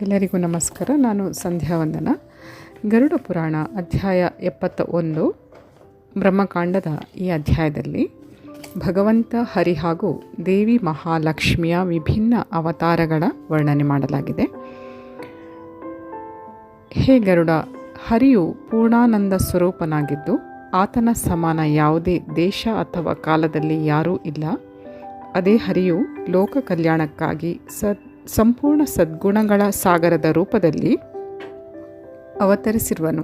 ಎಲ್ಲರಿಗೂ ನಮಸ್ಕಾರ. ನಾನು ಸಂಧ್ಯಾ ವಂದನ. ಗರುಡ ಪುರಾಣ ಅಧ್ಯಾಯ ಎಪ್ಪತ್ತ ಒಂದು ಬ್ರಹ್ಮಕಾಂಡದ ಈ ಅಧ್ಯಾಯದಲ್ಲಿ ಭಗವಂತ, ಹರಿ ಹಾಗೂ ದೇವಿ ಮಹಾಲಕ್ಷ್ಮಿಯ ವಿಭಿನ್ನ ಅವತಾರಗಳ ವರ್ಣನೆ ಮಾಡಲಾಗಿದೆ. ಹೇ ಗರುಡ, ಹರಿಯು ಪೂರ್ಣಾನಂದ ಸ್ವರೂಪನಾಗಿದ್ದು, ಆತನ ಸಮಾನ ಯಾವುದೇ ದೇಶ ಅಥವಾ ಕಾಲದಲ್ಲಿ ಯಾರೂ ಇಲ್ಲ. ಅದೇ ಹರಿಯು ಲೋಕ ಕಲ್ಯಾಣಕ್ಕಾಗಿ ಸದ್ ಸಂಪೂರ್ಣ ಸದ್ಗುಣಗಳ ಸಾಗರದ ರೂಪದಲ್ಲಿ ಅವತರಿಸಿರುವನು.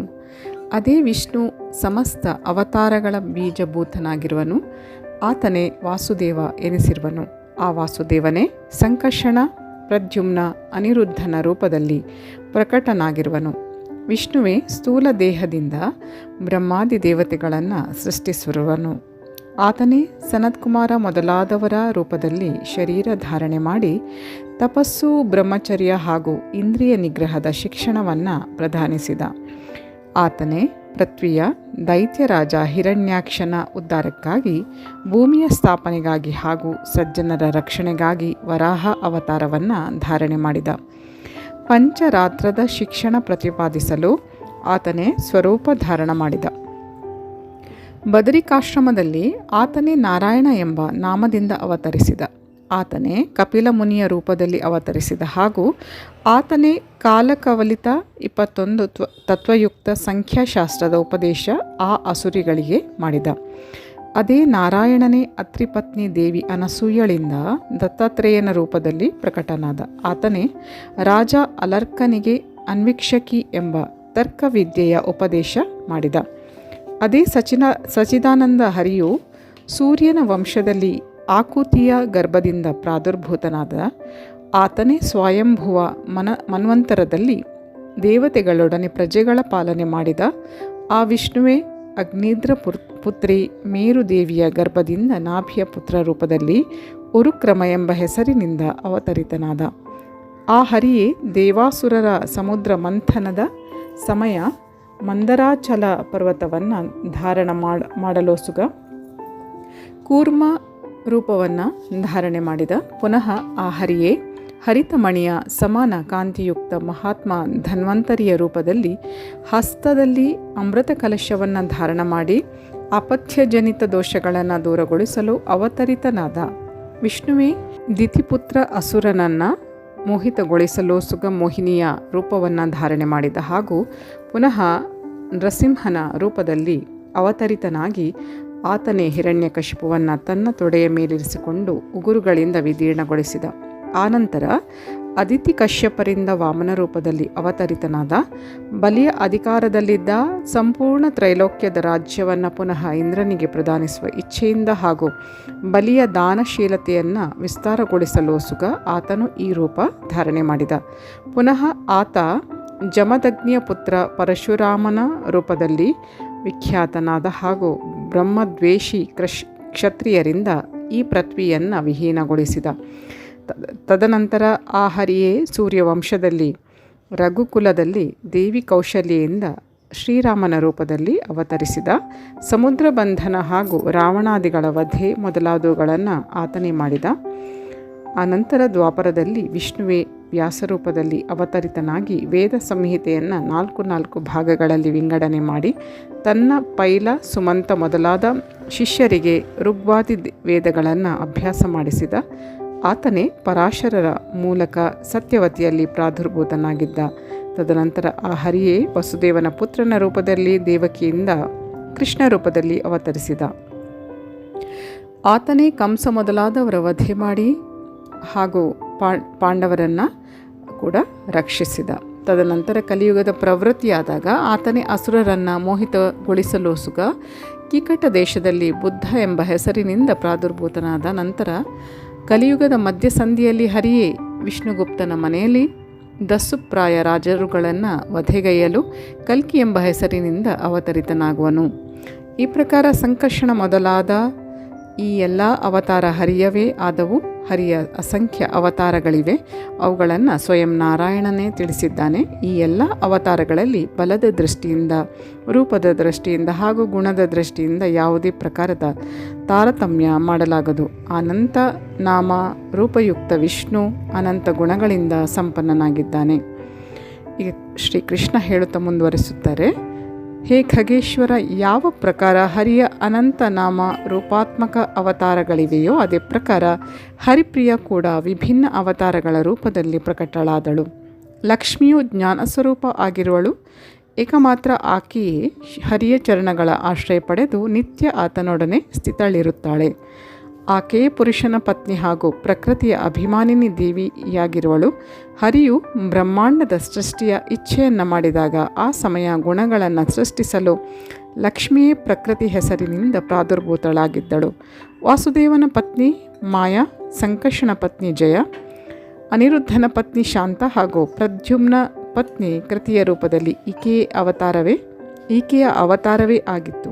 ಅದೇ ವಿಷ್ಣು ಸಮಸ್ತ ಅವತಾರಗಳ ಬೀಜಭೂತನಾಗಿರುವನು. ಆತನೇ ವಾಸುದೇವ ಎನಿಸಿರುವನು. ಆ ವಾಸುದೇವನೇ ಸಂಕರ್ಷಣ, ಪ್ರದ್ಯುಮ್ನ ಅನಿರುದ್ಧನ ರೂಪದಲ್ಲಿ ಪ್ರಕಟನಾಗಿರುವನು. ವಿಷ್ಣುವೇ ಸ್ಥೂಲ ದೇಹದಿಂದ ಬ್ರಹ್ಮಾದಿ ದೇವತೆಗಳನ್ನು ಸೃಷ್ಟಿಸಿರುವನು. ಆತನೇ ಸನತ್ಕುಮಾರ ಮೊದಲಾದವರ ರೂಪದಲ್ಲಿ ಶರೀರ ಧಾರಣೆ ಮಾಡಿ ತಪಸ್ಸು, ಬ್ರಹ್ಮಚರ್ಯ ಹಾಗೂ ಇಂದ್ರಿಯ ನಿಗ್ರಹದ ಶಿಕ್ಷಣವನ್ನು ಪ್ರಧಾನಿಸಿದ. ಆತನೇ ಪೃಥ್ವಿಯ ದೈತ್ಯರಾಜ ಹಿರಣ್ಯಾಕ್ಷನ ಉದ್ಧಾರಕ್ಕಾಗಿ ಭೂಮಿಯ ಸ್ಥಾಪನೆಗಾಗಿ ಹಾಗೂ ಸಜ್ಜನರ ರಕ್ಷಣೆಗಾಗಿ ವರಾಹ ಅವತಾರವನ್ನು ಧಾರಣೆ ಮಾಡಿದ. ಪಂಚರಾತ್ರದ ಶಿಕ್ಷಣ ಪ್ರತಿಪಾದಿಸಲು ಆತನೇ ಸ್ವರೂಪ ಧಾರಣ ಮಾಡಿದ. ಬದರಿಕಾಶ್ರಮದಲ್ಲಿ ಆತನೇ ನಾರಾಯಣ ಎಂಬ ನಾಮದಿಂದ ಅವತರಿಸಿದ. ಆತನೇ ಕಪಿಲ ಮುನಿಯ ರೂಪದಲ್ಲಿ ಅವತರಿಸಿದ ಹಾಗೂ ಆತನೇ ಕಾಲಕವಲಿತ ಇಪ್ಪತ್ತೊಂದು ತ್ವ, ತತ್ವಯುಕ್ತ ಸಂಖ್ಯಾಶಾಸ್ತ್ರದ ಉಪದೇಶ ಆ ಅಸುರಿಗಳಿಗೆ ಮಾಡಿದ. ಅದೇ ನಾರಾಯಣನೇ ಅತ್ರಿಪತ್ನಿ ದೇವಿ ಅನಸೂಯಳಿಂದ ದತ್ತಾತ್ರೇಯನ ರೂಪದಲ್ಲಿ ಪ್ರಕಟನಾದ. ಆತನೇ ರಾಜ ಅಲರ್ಕನಿಗೆ ಅನ್ವೀಕ್ಷಕಿ ಎಂಬ ತರ್ಕವಿದ್ಯೆಯ ಉಪದೇಶ ಮಾಡಿದ. ಅದೇ ಸಚಿನ ಸಚಿದಾನಂದ ಹರಿಯು ಸೂರ್ಯನ ವಂಶದಲ್ಲಿ ಆಕೂತಿಯ ಗರ್ಭದಿಂದ ಪ್ರಾದುರ್ಭೂತನಾದ ಆತನೇ ಸ್ವಯಂಭುವ ಮನ, ಮನ್ವಂತರದಲ್ಲಿ ದೇವತೆಗಳೊಡನೆ ಪ್ರಜೆಗಳ ಪಾಲನೆ ಮಾಡಿದ ಆ ವಿಷ್ಣುವೇ ಅಗ್ನಿದ್ರ ಪುತ್ರಿ ಮೇರುದೇವಿಯ ಗರ್ಭದಿಂದ ನಾಭಿಯ ಪುತ್ರ ರೂಪದಲ್ಲಿ ಉರುಕ್ರಮ ಎಂಬ ಹೆಸರಿನಿಂದ ಅವತರಿತನಾದ. ಆ ಹರಿಯೇ ದೇವಾಸುರರ ಸಮುದ್ರ ಮಂಥನದ ಸಮಯ ಮಂದರಾಚಲ ಪರ್ವತವನ್ನು ಧಾರಣ ಮಾಡ ಮಾಡಲೋಸುಗ ಕೂರ್ಮ ರೂಪವನ್ನು ಧಾರಣೆ ಮಾಡಿದ. ಪುನಃ ಆ ಹರಿಯೇ ಹರಿತಮಣಿಯ ಸಮಾನ ಕಾಂತಿಯುಕ್ತ ಮಹಾತ್ಮ ಧನ್ವಂತರಿಯ ರೂಪದಲ್ಲಿ ಹಸ್ತದಲ್ಲಿ ಅಮೃತ ಕಲಶವನ್ನು ಧಾರಣ ಮಾಡಿ ಅಪಥ್ಯಜನಿತ ದೋಷಗಳನ್ನು ದೂರಗೊಳಿಸಲು ಅವತರಿತನಾದ. ವಿಷ್ಣುವೇ, ದಿತಿಪುತ್ರ ಅಸುರನನ್ನು ಮೋಹಿತಗೊಳಿಸಲು ಸುಗಮೋಹಿನಿಯ ರೂಪವನ್ನು ಧಾರಣೆ ಮಾಡಿದ ಹಾಗೂ ಪುನಃ ನರಸಿಂಹನ ರೂಪದಲ್ಲಿ ಅವತರಿತನಾಗಿ ಆತನೇ ಹಿರಣ್ಯಕಶಿಪುವನ್ನು ತನ್ನ ತೊಡೆಯ ಮೇಲಿರಿಸಿಕೊಂಡು ಉಗುರುಗಳಿಂದ ವಿದೀರ್ಣಗೊಳಿಸಿದ. ಆನಂತರ ಅದಿತಿ ಕಶ್ಯಪರಿಂದ ವಾಮನ ರೂಪದಲ್ಲಿ ಅವತರಿತನಾದ, ಬಲಿಯ ಅಧಿಕಾರದಲ್ಲಿದ್ದ ಸಂಪೂರ್ಣ ತ್ರೈಲೋಕ್ಯದ ರಾಜ್ಯವನ್ನು ಪುನಃ ಇಂದ್ರನಿಗೆ ಪ್ರದಾನಿಸುವ ಇಚ್ಛೆಯಿಂದ ಹಾಗೂ ಬಲಿಯ ದಾನಶೀಲತೆಯನ್ನು ವಿಸ್ತಾರಗೊಳಿಸಲು ಸುಗ ಆತನು ಈ ರೂಪ ಧಾರಣೆ ಮಾಡಿದ. ಪುನಃ ಆತ ಜಮದಗ್ನಿಯ ಪುತ್ರ ಪರಶುರಾಮನ ರೂಪದಲ್ಲಿ ವಿಖ್ಯಾತನಾದ ಹಾಗೂ ಬ್ರಹ್ಮದ್ವೇಷಿ ಕೃಷ್ ಕ್ಷತ್ರಿಯರಿಂದ ಈ ಪೃಥ್ವಿಯನ್ನು ವಿಹೀನಗೊಳಿಸಿದ. ತದನಂತರ ಆ ಹರಿಯೇ ಸೂರ್ಯವಂಶದಲ್ಲಿ, ರಘುಕುಲದಲ್ಲಿ ದೇವಿ ಕೌಶಲ್ಯೆಯಿಂದ ಶ್ರೀರಾಮನ ರೂಪದಲ್ಲಿ ಅವತರಿಸಿದ. ಸಮುದ್ರ ಬಂಧನ ಹಾಗೂ ರಾವಣಾದಿಗಳ ವಧೆ ಮೊದಲಾದವುಗಳನ್ನು ಆತನೇ ಮಾಡಿದ. ಆನಂತರ ದ್ವಾಪರದಲ್ಲಿ ವಿಷ್ಣುವೇ ವ್ಯಾಸರೂಪದಲ್ಲಿ ಅವತರಿತನಾಗಿ ವೇದ ಸಂಹಿತೆಯನ್ನು ನಾಲ್ಕು ನಾಲ್ಕು ಭಾಗಗಳಲ್ಲಿ ವಿಂಗಡಣೆ ಮಾಡಿ ತನ್ನ ಪೈಲ ಸುಮಂತ ಮೊದಲಾದ ಶಿಷ್ಯರಿಗೆ ಋಗ್ವಾದಿ ವೇದಗಳನ್ನು ಅಭ್ಯಾಸ ಮಾಡಿಸಿದ. ಆತನೇ ಪರಾಶರರ ಮೂಲಕ ಸತ್ಯವತಿಯಲ್ಲಿ ಪ್ರಾದುರ್ಭೂತನಾಗಿದ್ದ. ತದನಂತರ ಆ ಹರಿಯೇ ವಸುದೇವನ ಪುತ್ರನ ರೂಪದಲ್ಲಿ ದೇವಕಿಯಿಂದ ಕೃಷ್ಣ ರೂಪದಲ್ಲಿ ಅವತರಿಸಿದ. ಆತನೇ ಕಂಸ ಮೊದಲಾದವರ ವಧೆ ಮಾಡಿ ಹಾಗೂ ಪಾಂಡವರನ್ನು ಕೂಡ ರಕ್ಷಿಸಿದ. ತದನಂತರ ಕಲಿಯುಗದ ಪ್ರವೃತ್ತಿಯಾದಾಗ ಆತನೇ ಅಸುರರನ್ನು ಮೋಹಿತಗೊಳಿಸಲು ಸುಗ ಕಿಕಟ ದೇಶದಲ್ಲಿ ಬುದ್ಧ ಎಂಬ ಹೆಸರಿನಿಂದ ಪ್ರಾದುರ್ಭೂತನಾದ ನಂತರ ಕಲಿಯುಗದ ಮಧ್ಯಸಂಧಿಯಲ್ಲಿ ಹರಿಯೇ ವಿಷ್ಣುಗುಪ್ತನ ಮನೆಯಲ್ಲಿ ದಸ್ಸುಪ್ರಾಯ ರಾಜರುಗಳನ್ನು ವಧೆಗೈಯಲು ಕಲ್ಕಿ ಎಂಬ ಹೆಸರಿನಿಂದ ಅವತರಿತನಾಗುವನು. ಈ ಪ್ರಕಾರ ಸಂಕರ್ಷಣ ಮೊದಲಾದ ಈ ಎಲ್ಲ ಅವತಾರ ಹರಿಯವೇ ಆದವು, ಹರಿಯ ಅಸಂಖ್ಯ ಅವತಾರಗಳಿವೆ. ಅವುಗಳನ್ನು ಸ್ವಯಂ ನಾರಾಯಣನೇ ತಿಳಿಸಿದ್ದಾನೆ. ಈ ಎಲ್ಲ ಅವತಾರಗಳಲ್ಲಿ ಬಲದ ದೃಷ್ಟಿಯಿಂದ, ರೂಪದ ದೃಷ್ಟಿಯಿಂದ ಹಾಗೂ ಗುಣದ ದೃಷ್ಟಿಯಿಂದ ಯಾವುದೇ ಪ್ರಕಾರದ ತಾರತಮ್ಯ ಮಾಡಲಾಗದು. ಅನಂತ ನಾಮ ರೂಪಯುಕ್ತ ವಿಷ್ಣು ಅನಂತ ಗುಣಗಳಿಂದ ಸಂಪನ್ನನಾಗಿದ್ದಾನೆ. ಈಗ ಶ್ರೀಕೃಷ್ಣ ಹೇಳುತ್ತಾ ಮುಂದುವರಿಸುತ್ತಾರೆ. ಹೇ ಖಗೇಶ್ವರ, ಯಾವ ಪ್ರಕಾರ ಹರಿಯ ಅನಂತ ನಾಮ ರೂಪಾತ್ಮಕ ಅವತಾರಗಳಿವೆಯೋ ಅದೇ ಪ್ರಕಾರ ಹರಿಪ್ರಿಯ ಕೂಡ ವಿಭಿನ್ನ ಅವತಾರಗಳ ರೂಪದಲ್ಲಿ ಪ್ರಕಟಳಾದಳು. ಲಕ್ಷ್ಮಿಯು ಜ್ಞಾನ ಸ್ವರೂಪ ಆಗಿರುವಳು. ಏಕಮಾತ್ರ ಆಕೆಯೇ ಹರಿಯ ಚರಣಗಳ ಆಶ್ರಯ ಪಡೆದು ನಿತ್ಯ ಆತನೊಡನೆ ಸ್ಥಿತಳಿರುತ್ತಾಳೆ. ಆಕೆಯೇ ಪುರುಷನ ಪತ್ನಿ ಹಾಗೂ ಪ್ರಕೃತಿಯ ಅಭಿಮಾನಿನಿ ದೇವಿಯಾಗಿರುವಳು. ಹರಿಯು ಬ್ರಹ್ಮಾಂಡದ ಸೃಷ್ಟಿಯ ಇಚ್ಛೆಯನ್ನು ಮಾಡಿದಾಗ ಆ ಸಮಯ ಗುಣಗಳನ್ನು ಸೃಷ್ಟಿಸಲು ಲಕ್ಷ್ಮಿಯೇ ಪ್ರಕೃತಿ ಹೆಸರಿನಿಂದ ಪ್ರಾದುರ್ಭೂತಳಾಗಿದ್ದಳು. ವಾಸುದೇವನ ಪತ್ನಿ ಮಾಯಾ, ಸಂಕರ್ಷಣ ಪತ್ನಿ ಜಯ, ಅನಿರುದ್ಧನ ಪತ್ನಿ ಶಾಂತ ಹಾಗೂ ಪ್ರದ್ಯುಮ್ನ ಪತ್ನಿ ಕೃತಿಯ ರೂಪದಲ್ಲಿ ಈಕೆಯೇ ಅವತಾರವೇ. ಈಕೆಯ ಅವತಾರವೇ ಆಗಿತ್ತು.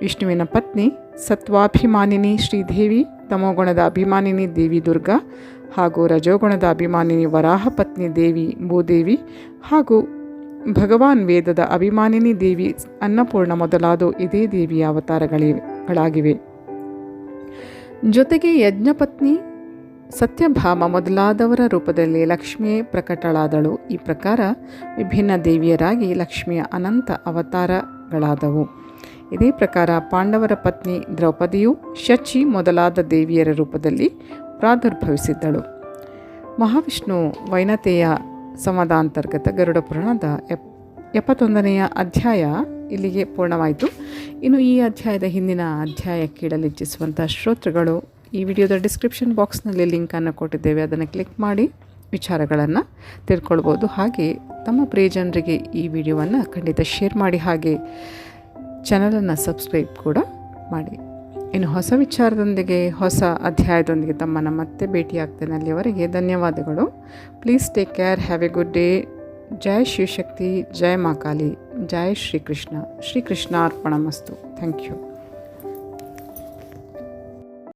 ವಿಷ್ಣುವಿನ ಪತ್ನಿ ಸತ್ವಾಭಿಮಾನಿನಿ ಶ್ರೀದೇವಿ, ತಮೋಗುಣದ ಅಭಿಮಾನಿನಿ ದೇವಿ ದುರ್ಗಾ ಹಾಗೂ ರಜೋಗುಣದ ಅಭಿಮಾನಿನಿ ವರಾಹ ಪತ್ನಿ ದೇವಿ ಭೂದೇವಿ ಹಾಗೂ ಭಗವಾನ್ ವೇದದ ಅಭಿಮಾನಿನಿ ದೇವಿ ಅನ್ನಪೂರ್ಣ ಮೊದಲಾದ ಇದೇ ದೇವಿಯ ಅವತಾರಗಳಿಗಳಾಗಿವೆ ಜೊತೆಗೆ ಯಜ್ಞಪತ್ನಿ ಸತ್ಯಭಾಮ ಮೊದಲಾದವರ ರೂಪದಲ್ಲಿ ಲಕ್ಷ್ಮಿಯೇ ಪ್ರಕಟಳಾದಳು. ಈ ಪ್ರಕಾರ ವಿಭಿನ್ನ ದೇವಿಯರಾಗಿ ಲಕ್ಷ್ಮಿಯ ಅನಂತ ಅವತಾರಗಳಾದವು. ಇದೇ ಪ್ರಕಾರ ಪಾಂಡವರ ಪತ್ನಿ ದ್ರೌಪದಿಯು ಶಚಿ ಮೊದಲಾದ ದೇವಿಯರ ರೂಪದಲ್ಲಿ ಪ್ರಾದುರ್ಭವಿಸಿದ್ದಳು. ಮಹಾವಿಷ್ಣು ವೈನತೆಯ ಸಂವಾದಾಂತರ್ಗತ ಗರುಡ ಪುರಾಣದ ಎಪ್, ಎಪ್ಪತ್ತೊಂದನೆಯ ಅಧ್ಯಾಯ ಇಲ್ಲಿಗೆ ಪೂರ್ಣವಾಯಿತು. ಇನ್ನು ಈ ಅಧ್ಯಾಯದ ಹಿಂದಿನ ಅಧ್ಯಾಯ ಕೇಳಲಿಚ್ಛಿಸುವಂಥ ಶ್ರೋತೃಗಳು ಈ ವಿಡಿಯೋದ ಡಿಸ್ಕ್ರಿಪ್ಷನ್ ಬಾಕ್ಸ್ನಲ್ಲಿ ಲಿಂಕನ್ನು ಕೊಟ್ಟಿದ್ದೇವೆ. ಅದನ್ನು ಕ್ಲಿಕ್ ಮಾಡಿ ವಿಚಾರಗಳನ್ನು ತಿಳ್ಕೊಳ್ಬೋದು. ಹಾಗೆ ತಮ್ಮ ಪ್ರಿಯಜನರಿಗೆ ಈ ವಿಡಿಯೋವನ್ನು ಖಂಡಿತ ಶೇರ್ ಮಾಡಿ. ಹಾಗೆ ಚಾನಲನ್ನು ಸಬ್ಸ್ಕ್ರೈಬ್ ಕೂಡ ಮಾಡಿ. ಇನ್ನು ಹೊಸ ವಿಚಾರದೊಂದಿಗೆ, ಹೊಸ ಅಧ್ಯಾಯದೊಂದಿಗೆ ತಮ್ಮನ್ನು ಮತ್ತೆ ಭೇಟಿಯಾಗ್ತೇನೆ ಅಲ್ಲಿಯವರೆಗೆ ಧನ್ಯವಾದಗಳು. Please take care have a good day ಜೈ ಶಿವಶಕ್ತಿ. ಜೈ ಮಾಕಾಲಿ ಜೈ ಶ್ರೀಕೃಷ್ಣ. ಶ್ರೀಕೃಷ್ಣ ಅರ್ಪಣ ಮಸ್ತು ಥ್ಯಾಂಕ್ ಯು